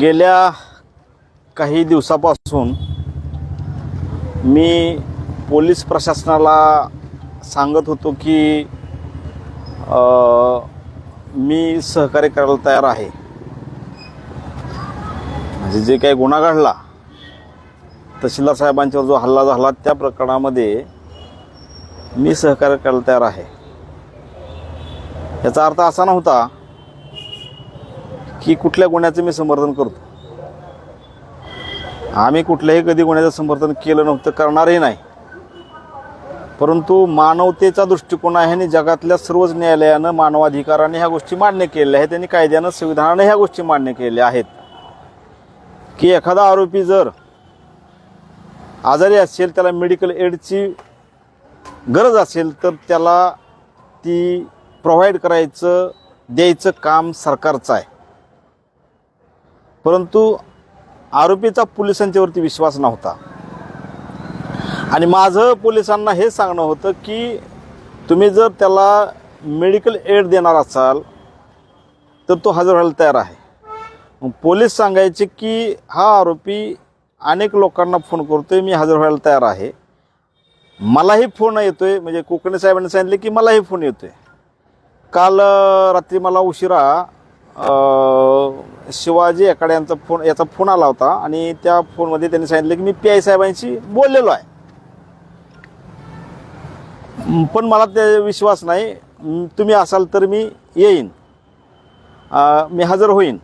गेल्या काही दिवसापासून मी पोलीस प्रशासनाला सांगत होतो की मी सहकार्य करायला तयार आहे. म्हणजे जे काही गुन्हा घडला तहसीलदार साहेबांच्यावर जो हल्ला झाला त्या प्रकरणामध्ये मी सहकार्य करायला तयार आहे. याचा अर्थ असा नव्हता की कुठल्या गुन्ह्याचं मी समर्थन करतो? आम्ही कुठल्याही कधी गुन्ह्याचं समर्थन केलं नव्हतं करणारही नाही. परंतु मानवतेचा दृष्टिकोन आहे आणि जगातल्या सर्वच न्यायालयानं मानवाधिकाराने ह्या गोष्टी मान्य केलेल्या आहेत त्यांनी कायद्यानं संविधानानं ह्या गोष्टी मान्य केलेल्या आहेत. की एखादा आरोपी जर आजारी असेल त्याला मेडिकल एडची गरज असेल तर त्याला ती प्रोव्हाइड करायचं द्यायचं काम सरकारचं आहे. परंतु आरोपीचा पोलिसांच्यावरती विश्वास नव्हता. आणि माझं पोलिसांना हे सांगणं होतं की तुम्ही जर त्याला मेडिकल एड देणार असाल तर तो हजर व्हायला तयार आहे. मग पोलीस सांगायचे की हा आरोपी अनेक लोकांना फोन करतोय मी हजर व्हायला तयार आहे. मलाही फोन येतोय म्हणजे कोकणे साहेबांनी सांगितले की मलाही फोन येतोय. काल रात्री मला उशिरा शिवाजी एकाडे यांचा फोन याचा फोन आला होता आणि त्या फोनमध्ये त्यांनी सांगितलं की मी पी आय साहेबांशी बोललेलो आहे. पण मला ते विश्वास नाही. तुम्ही असाल तर मी येईन. मी हजर होईन.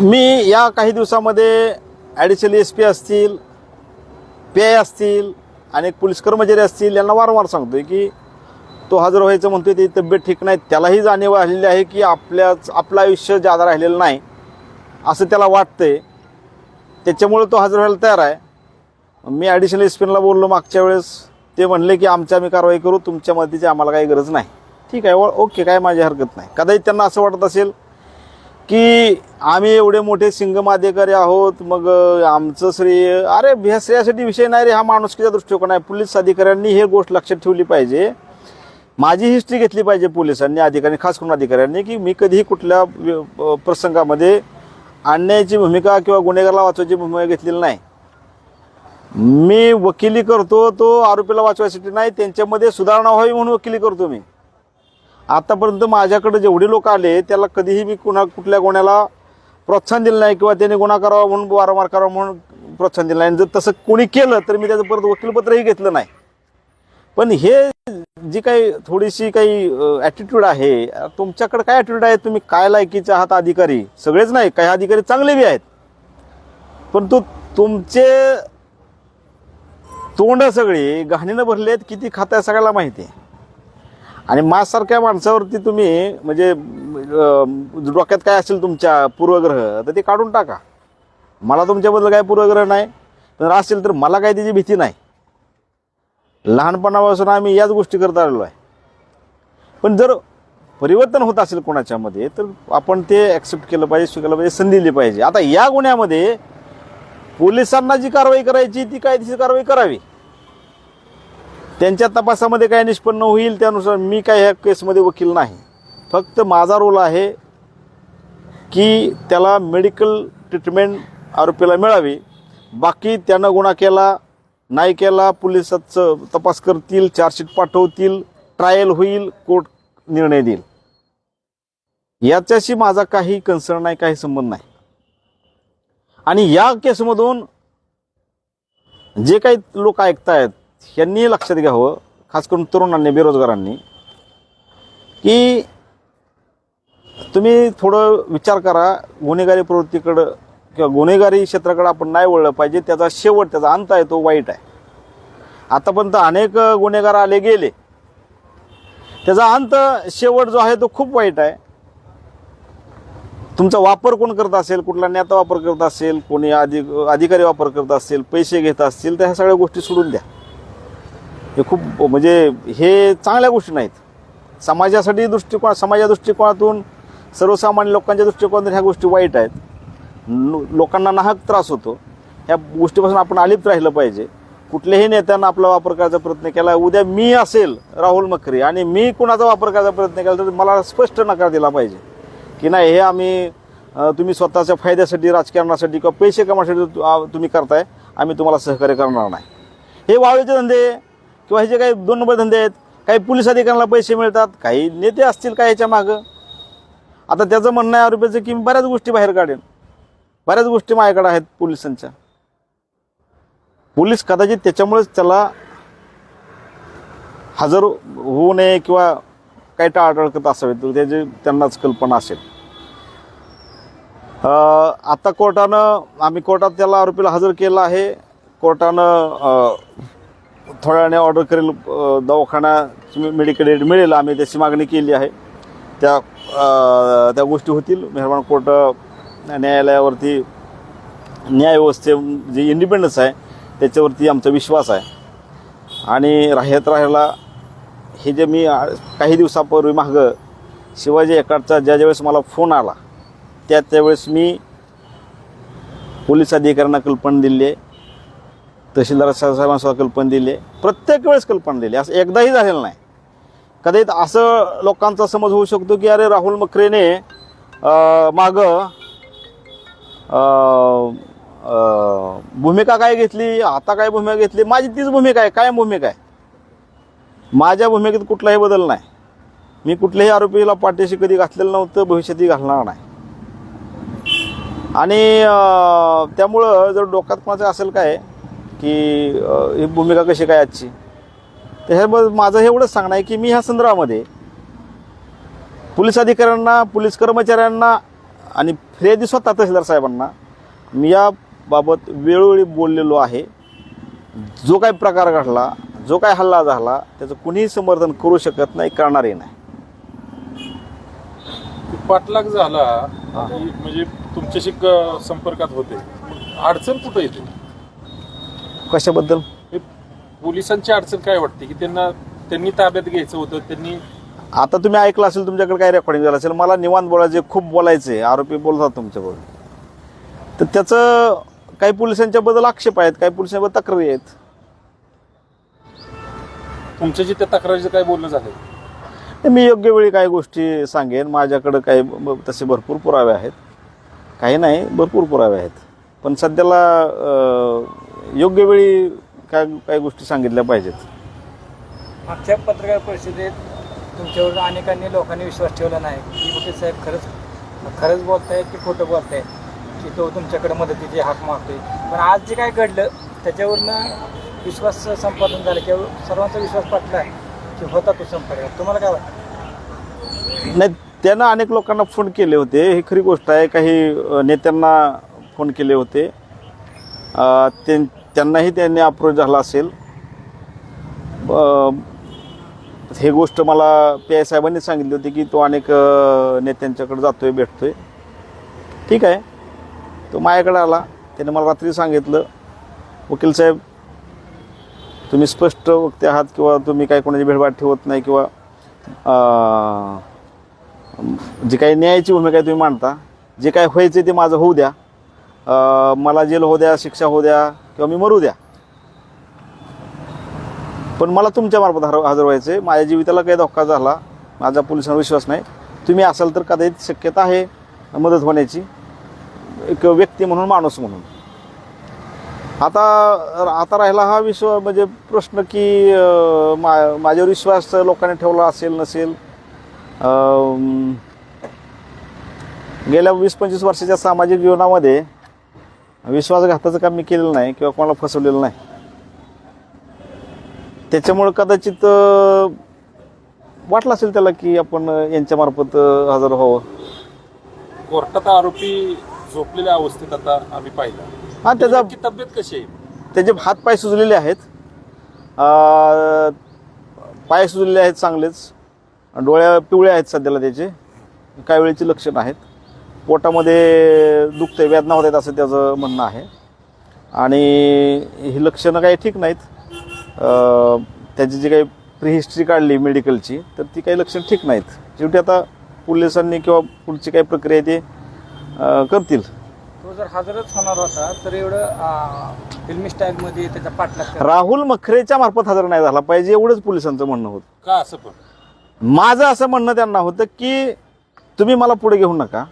मी या काही दिवसामध्ये ॲडिशनल एस पी असतील पी आय असतील अनेक पोलीस कर्मचारी असतील यांना वारंवार सांगतोय की तो हजर व्हायचं म्हणतोय ती तब्येत ठीक नाही. त्यालाही जाणीव आलेली आहे की आपल्याच आपलं आयुष्य जादा राहिलेलं नाही असं त्याला वाटतंय. त्याच्यामुळे तो हजर व्हायला तयार आहे. मी ॲडिशनल एस पीला बोललो मागच्या वेळेस. ते म्हणले की आमच्या आम्ही कारवाई करू तुमच्या मदतीची आम्हाला काही गरज नाही. ठीक आहे ओके काय माझी हरकत नाही. कदाचित त्यांना असं वाटत असेल की आम्ही एवढे मोठे सिंगम अधिकारी आहोत मग आमचं श्रेय अरे ह्या श्रेयासाठी विषय नाही रे हा माणुसकीचा दृष्टिकोन आहे. पोलीस अधिकाऱ्यांनी हे गोष्ट लक्षात ठेवली पाहिजे. माझी हिस्ट्री घेतली पाहिजे पोलिसांनी अधिकारी खास करून अधिकाऱ्यांनी की मी कधीही कुठल्या प्रसंगामध्ये आणण्याची भूमिका किंवा गुन्हेगारला वाचवायची भूमिका घेतलेली नाही. मी वकिली करतो तो आरोपीला वाचवायसाठी नाही त्यांच्यामध्ये सुधारणा व्हावी म्हणून वकिली करतो मी. आतापर्यंत माझ्याकडे जेवढे लोक आले त्याला कधीही मी कुणा कुठल्या गुन्ह्याला प्रोत्साहन दिलं नाही किंवा त्याने गुन्हा करावा म्हणून वारंवार करावा म्हणून प्रोत्साहन दिलं नाही. जर तसं कोणी केलं तर मी त्याचं परत वकीलपत्रही घेतलं नाही. पण हे जी काही थोडीशी काही ॲटिट्यूड आहे तुमच्याकडे काय ॲटिट्यूड आहे? तुम्ही काय लायकीचे आहात अधिकारी? सगळेच नाही काही अधिकारी चांगले बी आहेत. परंतु तुमचे तोंड सगळी घाणीनं भरले आहेत किती खात्या सगळ्याला माहिती आहे. आणि माझ्यासारख्या माणसावरती तुम्ही म्हणजे डोक्यात काय असेल तुमच्या पूर्वग्रह तर ते काढून टाका. मला तुमच्याबद्दल काय पूर्वग्रह नाही तर असेल तर मला काय त्याची भीती नाही. लहानपणापासून आम्ही याच गोष्टी करत आलेलो आहे. पण जर परिवर्तन होत असेल कोणाच्यामध्ये तर आपण ते ॲक्सेप्ट केलं पाहिजे स्वीकारलं पाहिजे संधी दिली पाहिजे. आता या गुन्ह्यामध्ये पोलिसांना जी कारवाई करायची ती कायदेशीर कारवाई करावी. त्यांच्या तपासामध्ये काय निष्पन्न होईल त्यानुसार मी काय ह्या केसमध्ये वकील नाही. फक्त माझा रोल आहे की त्याला मेडिकल ट्रीटमेंट आरोपीला मिळावी. बाकी त्यानं गुन्हा केला नायकेला पोलिसाचं तपास करतील चार्जशीट पाठवतील ट्रायल होईल कोर्ट निर्णय देईल. याच्याशी माझा काही कन्सर्न नाही काही संबंध नाही. आणि या केसमधून जे काही लोक ऐकतायत यांनी लक्षात घ्यावं खास करून तरुणांनी बेरोजगारांनी की तुम्ही थोडं विचार करा गुन्हेगारी प्रवृत्तीकडं किंवा गुन्हेगारी क्षेत्राकडे आपण नाही वळलं पाहिजे त्याचा शेवट त्याचा अंत आहे तो वाईट आहे. आतापर्यंत अनेक गुन्हेगार आले गेले. त्याचा अंत शेवट जो आहे तो खूप वाईट आहे. तुमचा वापर कोण करत असेल? कुठला नेता वापर करत असेल? कोणी अधिक अधिकारी वापर करत असेल? पैसे घेत असतील? तर ह्या सगळ्या गोष्टी सोडून द्या. हे खूप म्हणजे हे चांगल्या गोष्टी नाहीत. समाजासाठी दृष्टिकोन समाजा दृष्टिकोनातून सर्वसामान्य लोकांच्या दृष्टिकोनातून ह्या गोष्टी वाईट आहेत. लोकांना नाहक त्रास होतो. ह्या गोष्टीपासून आपण अलिप्त राहिलं पाहिजे. कुठल्याही नेत्यानं आपला वापर करायचा प्रयत्न केला. उद्या मी असेल राहुल मखरे आणि मी कुणाचा वापर करायचा प्रयत्न केला तर मला स्पष्ट नकार दिला पाहिजे. की नाही हे आम्ही तुम्ही स्वतःच्या फायद्यासाठी राजकारणासाठी किंवा पैसे कमासाठी तुम्ही करताय. आम्ही तुम्हाला सहकार्य करणार नाही. हे वाळूचे धंदे किंवा हे जे काही दोन नंबर धंदे आहेत काही पोलीस अधिकाऱ्यांना पैसे मिळतात काही नेते असतील काही याच्या मागं? आता त्याचं म्हणणं आहे आरोपीचं की मी बऱ्याच गोष्टी बाहेर काढेन. बऱ्याच गोष्टी माझ्याकडे आहेत पोलिसांच्या. पोलीस कदाचित त्याच्यामुळेच त्याला हजर होऊ नये किंवा काही टाळटाळकत असावे तर त्याची त्यांनाच कल्पना असेल. आता कोर्टानं आम्ही कोर्टात त्याला आरोपीला हजर केला आहे. कोर्टानं थोड्याने थोड्या वेळाने ऑर्डर करेल दवाखाना मेडिकल एड मिळेल. आम्ही त्याची मागणी केली आहे. त्या त्या गोष्टी होतील. मेहरबान कोर्ट न्यायालयावरती न्यायव्यवस्थे जे इंडिपेंडन्स आहे त्याच्यावरती आमचा विश्वास आहे. आणि राहत राहायला हे जे मी काही दिवसापूर्वी मागं शिवाजी एकाडचा ज्या ज्यावेळेस मला फोन आला त्या त्यावेळेस मी पोलीस अधिकाऱ्यांना कल्पना दिली आहे तहसीलदार साहेबांसुद्धा कल्पना दिली आहे प्रत्येक वेळेस कल्पना दिली असं एकदाही झालेलं नाही. कदाचित असं लोकांचा समज होऊ शकतो की अरे राहुल मखरेने मागं भूमिका काय घेतली? आता काय भूमिका घेतली? माझी तीच भूमिका आहे. काय भूमिका आहे. माझ्या भूमिकेत कुठलाही बदल नाही. मी कुठल्याही आरोपीला पाठीशी कधी घातलेलं नव्हतं भविष्यातही घालणार नाही. आणि त्यामुळं जर डोक्यात कोणाचं असेल काय की ही भूमिका कशी काय आजची? तर माझं हे एवढंच सांगणं आहे की मी ह्या संदर्भामध्ये पोलीस अधिकाऱ्यांना पोलीस कर्मचाऱ्यांना आणि फिर्यादी स्वतः तहसीलदार साहेबांना. मी याबाबत वेळोवेळी बोललेलो आहे. जो काही प्रकार घडला जो काही हल्ला झाला त्याचं कुणीही समर्थन करू शकत नाही करणारही नाही. पाठलाग झाला म्हणजे तुमच्याशी संपर्कात होते. अडचण कुठं येते? कशाबद्दल? पोलिसांची अडचण काय वाटते? की त्यांना त्यांनी ताब्यात घ्यायचं होतं त्यांनी आता तुम्ही ऐकलं असेल तुमच्याकडे काय रेकॉर्डिंग झालं असेल मला निवांत बोलायचे खूप बोलायचे आरोपी बोलतात तुमच्याबरोबर. तर त्याचं काही पोलिसांच्या बद्दल आक्षेप आहेत काही पोलिसांबद्दल तक्रारी आहेत. तुमच्याशी त्या तक्रारीचं काय बोलणं झालं मी योग्य वेळी काही गोष्टी सांगेन. माझ्याकडं काही ब- तसे भरपूर पुरावे आहेत. काही नाही भरपूर पुरावे आहेत. पण सध्याला अं, योग्य वेळी काय काही गोष्टी सांगितल्या पाहिजेत. मागच्या पत्रकार परिषदेत तुमच्यावर अनेकांनी लोकांनी विश्वास ठेवला नाही. की वकील साहेब खरंच खरंच बोलतायत की खोटं बोलतायत की तो तुमच्याकडे मदतीची हाक मागतोय. पण आज जे काय घडलं त्याच्यावरनं विश्वास संपादन झालं किंवा सर्वांचा विश्वास पटला की होता तो संपर्क तुम्हाला काय वाटतं? नाही त्यानं अनेक लोकांना फोन केले होते. ही खरी गोष्ट आहे काही नेत्यांना फोन केले होते. त्यांनाही त्यांनी अप्रोच झाला असेल. हे गोष्ट मला पी आय साहेबांनी सांगितली होती की तो अनेक नेत्यांच्याकडं जातो आहे भेटतो आहे ठीक आहे. तो माझ्याकडे आला. त्याने मला रात्री सांगितलं वकील साहेब तुम्ही स्पष्ट वक्ते आहात किंवा तुम्ही काही कोणाची भेटभाट ठेवत नाही किंवा जी काही न्यायाची भूमिका आहे तुम्ही मांडता. जे काय व्हायचं ते माझं होऊ द्या. मला जेल होऊ द्या शिक्षा होऊ द्या किंवा मी मरू द्या. पण मला तुमच्या मार्फत हर हजर व्हायचं आहे माझ्या जीविताला काही धोका झाला. माझा पोलिसांवर विश्वास नाही. तुम्ही असाल तर कदाचित शक्यता आहे मदत होण्याची. एक व्यक्ती म्हणून माणूस म्हणून. आता आता राहिला हा विश्व म्हणजे प्रश्न की मा माझ्यावर विश्वास लोकांनी ठेवला असेल नसेल? गेल्या वीस पंचवीस वर्षाच्या सामाजिक जीवनामध्ये विश्वासघाताचं काम मी केलेलं नाही किंवा कोणाला फसवलेलं नाही. त्याच्यामुळं कदाचित वाटलं असेल त्याला की आपण यांच्यामार्फत हजर व्हावं. कोर्टात आरोपी झोपलेल्या अवस्थेत आता आम्ही पाहिला. हा त्याचा त्याची तब्येत कशी आहे? त्याचे हात पाय सुजलेले आहेत. अं, पाय सुजलेले आहेत चांगलेच. डोळ्या पिवळे आहेत सध्याला त्याचे. काही वेळेची लक्षणं आहेत. पोटामध्ये दुखते वेदना होत आहेत असं त्याचं म्हणणं आहे. आणि ही लक्षणं काही ठीक नाहीत. त्याची जी काही प्रिहिस्ट्री काढली मेडिकलची तर ती काही लक्षणं ठीक नाहीत. शेवटी आता पोलिसांनी किंवा पुढची काही प्रक्रिया आहे ती करतील. तो जर हजरच होणार होता तर एवढं फिल्मी स्टाईलमध्ये त्याचा पाठलाग. राहुल मखरेच्या मार्फत हजर नाही झाला पाहिजे एवढंच पोलिसांचं म्हणणं होतं. का असं पण? माझं असं म्हणणं त्यांना होतं की तुम्ही मला पुढे घेऊ नका.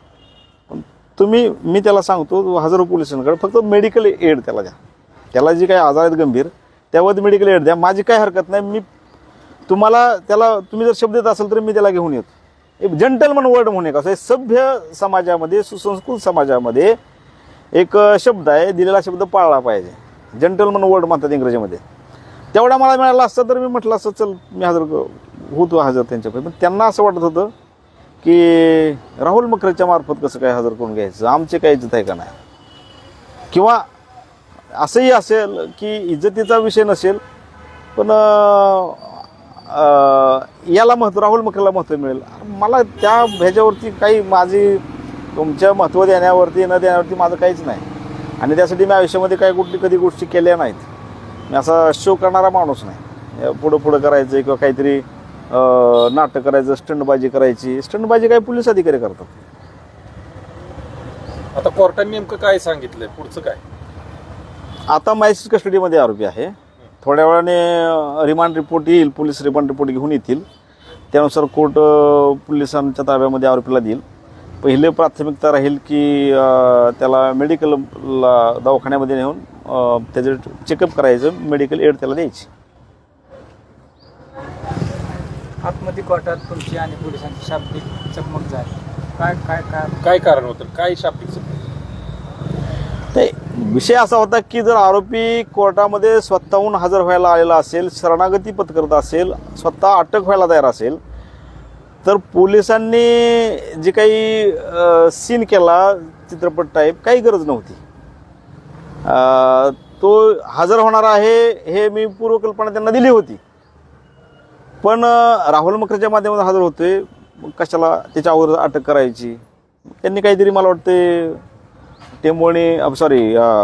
पण तुम्ही मी त्याला सांगतो हजारो पोलिसांकडे फक्त मेडिकल एड त्याला द्या. त्याला जी काही आजार आहेत गंभीर त्यावर मेडिकल एड द्या. माझी काही हरकत नाही. मी तुम्हाला त्याला तुम्ही जर शब्द देत असेल तर मी त्याला घेऊन येतो. एक जंटलमन वर्ड म्हणून एक असं आहे, सभ्य समाजामध्ये सुसंस्कृत समाजामध्ये एक शब्द आहे. दिलेला शब्द पाळला पाहिजे. जंटलमन वर्ड म्हणतात इंग्रजीमध्ये. तेवढा मला मिळाला असता तर मी म्हटलं असं चल मी हजर होतो हजर त्यांच्याकडे पण त्यांना असं वाटत होतं की राहुल मकरच्या मार्फत कसं काय हजर करून घ्यायचं? आमचे काय इज्जत आहे का नाही? किंवा असंही असेल की इज्जतीचा विषय नसेल पण याला महत्त्व राहुल मकरला महत्त्व मिळेल. मला त्या ह्याच्यावरती काही माझी तुमच्या महत्त्व देण्यावरती न देण्यावरती माझं काहीच नाही. आणि त्यासाठी मी आयुष्यामध्ये काही कुठली कधी गोष्टी केल्या नाहीत. मी असा शो करणारा माणूस नाही. पुढं पुढं करायचं किंवा काहीतरी नाटक करायचं स्टंटबाजी करायची. स्टंटबाजी काही पोलीस अधिकारी करतात. आता कोर्टाने नेमकं काय सांगितलंय? पुढचं काय? आता मॅजिस्ट्रेट कस्टडीमध्ये आरोपी आहे. थोड्या वेळाने रिमांड रिपोर्ट येईल पोलीस रिमांड रिपोर्ट घेऊन येतील. त्यानुसार कोर्ट पोलिसांच्या ताब्यामध्ये आरोपीला देईल. पहिले प्राथमिकता राहील की त्याला मेडिकलला दवाखान्यामध्ये नेऊन त्याचं चेकअप करायचं मेडिकल एड त्याला द्यायची. आतमध्ये कोर्टात तुमची आणि पोलिसांची शाब्दिक चकमक झाली. काय काय काय? काय कारण होतं? काय शाब्दिक संबंध? विषय असा होता की जर आरोपी कोर्टामध्ये स्वतःहून हजर व्हायला आलेला असेल शरणागती पत्करत असेल स्वतः अटक व्हायला तयार असेल तर पोलिसांनी जे काही सीन केला चित्रपट टाईप काही गरज नव्हती. तो हजर होणार आहे हे मी पूर्वकल्पना त्यांना दिली होती. पण राहुल मकरच्या माध्यमातून हजर होते कशाला कशाला अगोदर अटक करायची? त्यांनी काहीतरी मला वाटते टेंबोणी सॉरी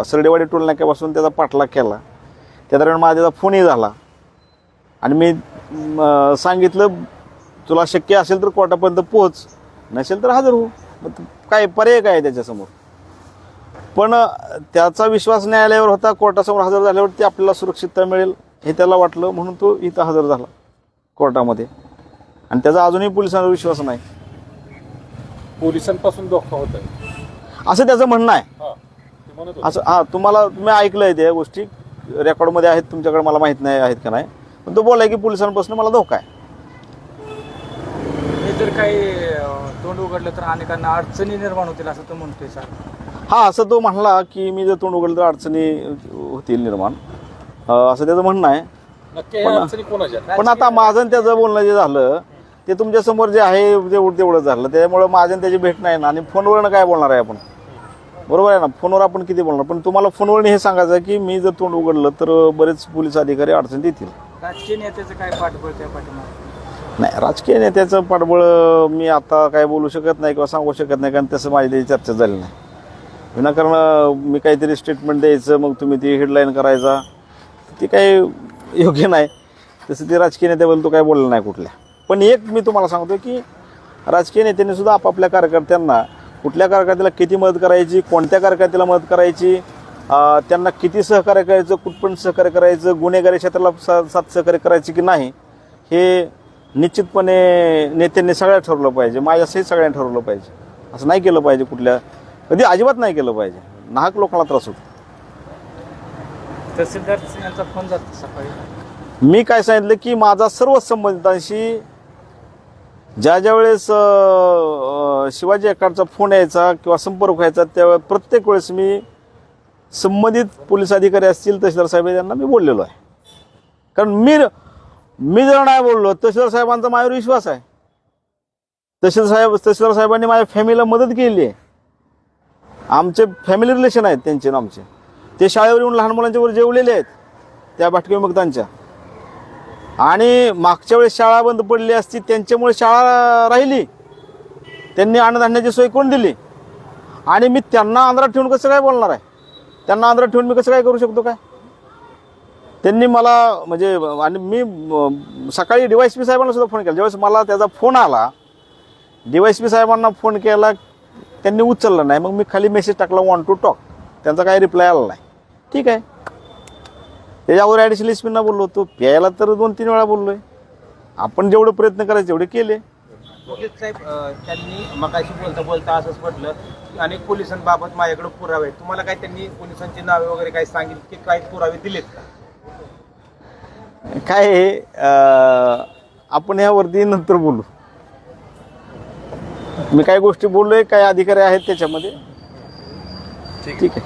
सरडेवाडी टोल नाक्यापासून त्याचा पाठलाग केला. त्या दरम्यान माझा त्याचा फोनही झाला. आणि मी सांगितलं तुला शक्य असेल तर कोर्टापर्यंत पोहोच. नसेल तर हजर हो. मग काय पर्याय काय आहे त्याच्यासमोर? पण त्याचा विश्वास न्यायालयावर होता. कोर्टासमोर हजर झाल्यावर ते आपल्याला सुरक्षितता मिळेल हे त्याला वाटलं. म्हणून तो इथं हजर झाला कोर्टामध्ये. आणि त्याचा अजूनही पोलिसांवर विश्वास नाही. पोलिसांपासून धोका होता आहे असं त्याचं म्हणणं आहे. हा. असं हां तुम्हाला तुम्ही ऐकलं आहे त्या गोष्टी रेकॉर्डमध्ये आहेत तुमच्याकडे मला माहीत नाही आहेत का नाही. पण तो बोलाय की पोलिसांपासून मला धोका आहे. हे जर काही तोंड उघडलं तर अनेकांना अडचणी निर्माण होतील असं तो म्हणतोय सर. हा असं तो म्हणला की मी जर तोंड उघडलं तर अडचणी होतील निर्माण. असं त्याचं म्हणणं आहे. पण- आता माझं त्याचं बोलणं जे झालं ते तुमच्यासमोर जे आहे तेवढं तेवढं झालं. त्यामुळं माझं त्याची भेट नाही ना. आणि फोनवरनं काय बोलणार आहे आपण? बरोबर आहे ना? फोनवर आपण किती बोलणार? पण तुम्हाला फोनवरनं हे सांगायचं की मी जर तोंड उघडलं तर बरेच पोलीस अधिकारी अडचण देतील. राजकीय नेत्याचं काय पाठबळ त्या पाठीमागे? नाही राजकीय नेत्याचं पाठबळ मी आता काय बोलू शकत नाही किंवा सांगू शकत नाही कारण तसं माझी त्याची चर्चा झाली नाही. विनाकारण मी काहीतरी स्टेटमेंट द्यायचं मग तुम्ही ती हेडलाईन करायचा. ते काही योग्य नाही. तसं ते राजकीय नेत्याबद्दल तो काय बोलला नाही कुठल्या. पण एक मी तुम्हाला सांगतो की राजकीय नेत्यांनी सुद्धा आपापल्या कार्यकर्त्यांना कुठल्या कार्यकर्त्याला किती मदत करायची कोणत्या कार्यकर्त्याला मदत करायची त्यांना किती सहकार्य करायचं कुठपर्यंत सहकार्य करायचं गुन्हेगारी क्षेत्राला सा साथ सहकार्य करायची की नाही हे निश्चितपणे नेत्यांनी सगळ्या ठरवलं पाहिजे. माझ्यासही सगळ्यांनी ठरवलं पाहिजे. असं नाही केलं पाहिजे कुठल्या कधी अजिबात नाही केलं पाहिजे. नाहक लोकांना त्रास होतो. तहसीलदार यांचा फोन जातो सकाळी. मी काय सांगितलं की माझा सर्व संबंधितांशी ज्या ज्या वेळेस शिवाजी एकाडचा फोन यायचा किंवा संपर्क व्हायचा त्यावेळेस प्रत्येक वेळेस मी संबंधित पोलीस अधिकारी असतील तहसीलदार साहेब यांना मी बोललेलो आहे. कारण मी मी जर नाही बोललो तहसीलदार साहेबांचा माझ्यावर विश्वास आहे. तहसील साहेब तहसीलदार साहेबांनी माझ्या फॅमिलीला मदत केली आहे. आमचे फॅमिली रिलेशन आहेत त्यांचे आमचे. ते शाळेवर येऊन लहान मुलांच्यावर जेवलेले आहेत त्या भाटके विमुक्तांच्या. आणि मागच्या वेळेस शाळा बंद पडली असती त्यांच्यामुळे शाळा राहिली. त्यांनी अन्नधान्याची सोय कोण दिली? आणि मी त्यांना आंध्रात ठेवून कसं काय बोलणार आहे? त्यांना आंध्रात ठेवून मी कसं काय करू शकतो काय? त्यांनी मला म्हणजे आणि मी सकाळी डी वाय एस पी साहेबांना सुद्धा फोन केला. ज्यावेळेस मला त्याचा फोन आला डी वाय एस पी साहेबांना फोन केला त्यांनी उचललं नाही. मग मी खाली मेसेज टाकला वॉन टू टॉक त्यांचा काही रिप्लाय आला नाही. ठीक आहे. त्याच्यावर ॲडिशनल एस पींना बोललो होतो. प्यायला तर दोन तीन वेळा बोललोय. आपण जेवढे प्रयत्न करायचे तेवढे केले. मुकेश साहेब अ, त्यांनी मगाशी बोलता बोलता असंच म्हटलं की अनेक पोलिसांबाबत माझ्याकडे पुरावे आहेत. तुम्हाला काय त्यांनी पोलिसांची नावे वगैरे काही सांगितली की काही पुरावे दिलेत का? काय आहे, अं, आपण ह्यावरती नंतर बोलू. मी काही गोष्टी बोललोय काही अधिकारी आहेत त्याच्यामध्ये? ठीक आहे